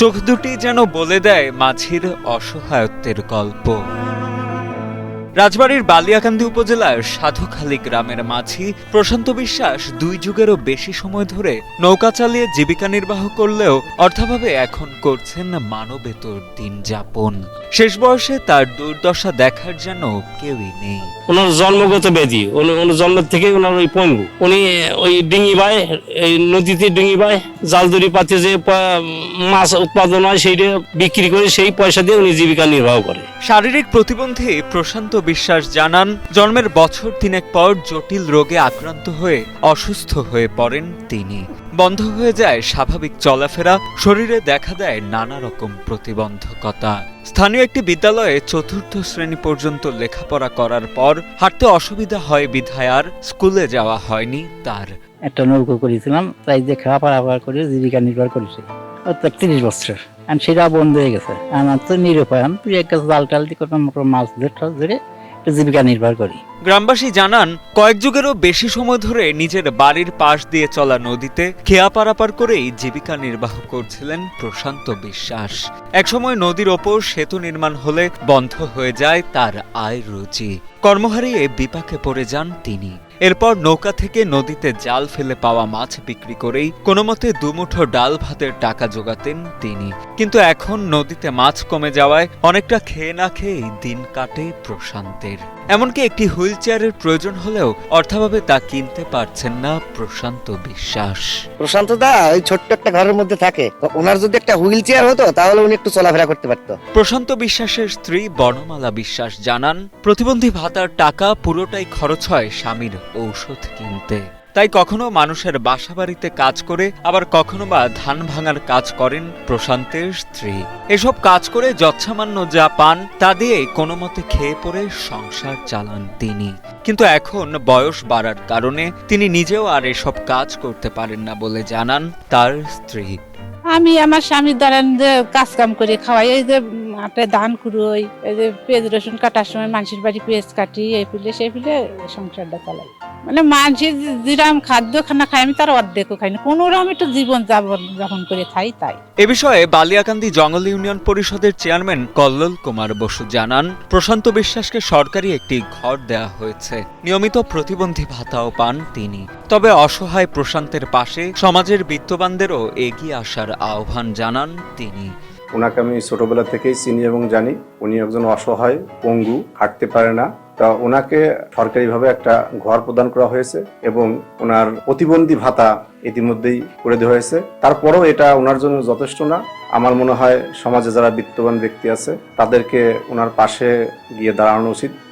চোখ দুটি যেন বলে দেয় মাঝির অসহায়ত্বের গল্প। রাজবাড়ীর বালিয়াকান্দি উপজেলার সাধুখালী গ্রামের মাঝি প্রশান্ত বিশ্বাস দুই যুগেরও বেশি সময় ধরে নৌকা চালিয়ে জীবিকা নির্বাহ করলেও অর্থাভাবে এখন করছেন মানবেতর দিন যাপন। শেষ বয়সে তার দুর্দশা দেখার যেন কেউই নেই। ওনার জন্মগত ব্যাধি ওনার জন্মের থেকে ওনার ওই পঙ্গু। উনি ওই ডিঙি বায় এই নদীতে ডিঙি বায় জাল দড়ি পাতে যে মাছ উৎপাদন হয় সেইটা বিক্রি করে সেই পয়সা দিয়ে উনি জীবিকা নির্বাহ করে। শারীরিক প্রতিবন্ধী প্রশান্ত বিশ্বাস জানান, জন্মের বছর তিনেক পর জটিল রোগে আক্রান্ত হয়ে অসুস্থ হয়ে পড়েন তিনি। বন্ধ হয়ে যায় স্বাভাবিক চলাফেরা, শরীরে দেখা দেয় নানা রকম প্রতিবন্ধকতা। স্থানীয় একটি বিদ্যালয়ে চতুর্থ শ্রেণি পর্যন্ত লেখাপড়া করার পর হাঁটতে অসুবিধা হয় বিধায় আর স্কুলে যাওয়া হয়নি তার। একটা নৌকো করেছিলাম, তাই যে খাওয়া করে জীবিকা নির্ভর করেছি। তিরিশ বছর সেটা বন্ধ হয়ে গেছে। আমার তো নিরুপায়ন এক গাছ জাল টাল দিয়ে মাছ ধরে ধরে জীবিকা নির্ভর করি। গ্রামবাসী জানান, কয়েক যুগেরও বেশি সময় ধরে নিজের বাড়ির পাশ দিয়ে চলা নদীতে খেয়া পারাপার করেই জীবিকা নির্বাহ করছিলেন প্রশান্ত বিশ্বাস। একসময় নদীর ওপর সেতু নির্মাণ হলে বন্ধ হয়ে যায় তার আয় রুচি। কর্ম হারিয়ে বিপাকে পড়ে যান তিনি। এরপর নৌকা থেকে নদীতে জাল ফেলে পাওয়া মাছ বিক্রি করেই কোনো মতে দুমুঠো ডাল ভাতের টাকা জোগাতেন তিনি। কিন্তু এখন নদীতে মাছ কমে যাওয়ায় অনেকটা খেয়ে না খেয়েই দিন কাটে প্রশান্তের। এমনকি একটি হুইল চেয়ারের প্রয়োজন হলেও অর্থাভাবে তা কিনতে পারছেন না প্রশান্ত বিশ্বাস। প্রশান্ত দা ওই ছোট্ট একটা ঘরের মধ্যে থাকে। ওনার যদি একটা হুইল চেয়ার হতো তাহলে উনি একটু চলাফেরা করতে পারতো। প্রশান্ত বিশ্বাসের স্ত্রী বনমালা বিশ্বাস জানান প্রতিবন্ধী ভাতার টাকা পুরোটাই খরচ হয় স্বামীর ঔষধ কিনতে। তাই কখনো মানুষের বাসাবাড়িতে কাজ করে, আবার কখনো বা ধান ভাঙার কাজ করেন প্রশান্তের স্ত্রী। এসব কাজ করে যৎসামান্য যা পান, তা দিয়ে কোনো মতে খেয়ে পড়ে সংসার চালান তিনি। কিন্তু এখন বয়স বাড়ার কারণে তিনি নিজেও আর এসব কাজ করতে পারেন না বলে জানান তার স্ত্রী। আমি আমার স্বামীর দ্বারা যে কাজ কাম করে খাওয়াই, এই যে আপনার দান কুড়োই এই যে পেঁয়াজ রসুন কাটার সময় মানুষের বাড়ি পেঁয়াজ কাটি, এই ফুলে সেই ফুলে সংসারটা চালাই। মানে মানুষের যেরকম খাদ্য খানা খাই আমি তার অর্ধেকও খাই না। কোনো রকম একটু জীবন যাপন যাপন করে খাই তাই। এ বিষয়ে বালিয়াকান্দি জঙ্গল ইউনিয়ন পরিষদের চেয়ারম্যান কল্লোল কুমার বসু জানান প্রশান্ত বিশ্বাসকে সরকারি একটি ঘর দেয়া হয়েছে। নিয়মিত প্রতিবন্ধী ভাতাও পান তিনি। তবে অসহায় প্রশান্তের পাশে সমাজের বিত্তবানদেরও এগিয়ে আসার আহ্বান জানান তিনি। ওনাকে আমি ছোটবেলা থেকেই চিনি এবং জানি। উনি একজন অসহায় পঙ্গু হাঁটতে পারে না। তা ওনাকে সরকারিভাবে একটা ঘর প্রদান করা হয়েছে এবং ওনার প্রতিবন্ধী ভাতা ইতিমধ্যেই করে দেওয়া হয়েছে। তারপরেও এটা ওনার জন্য যথেষ্ট না। আমার মনে হয় সমাজে যারা বিত্তবান ব্যক্তি আছে, তাদেরকে ওনার পাশে গিয়ে দাঁড়ানো উচিত।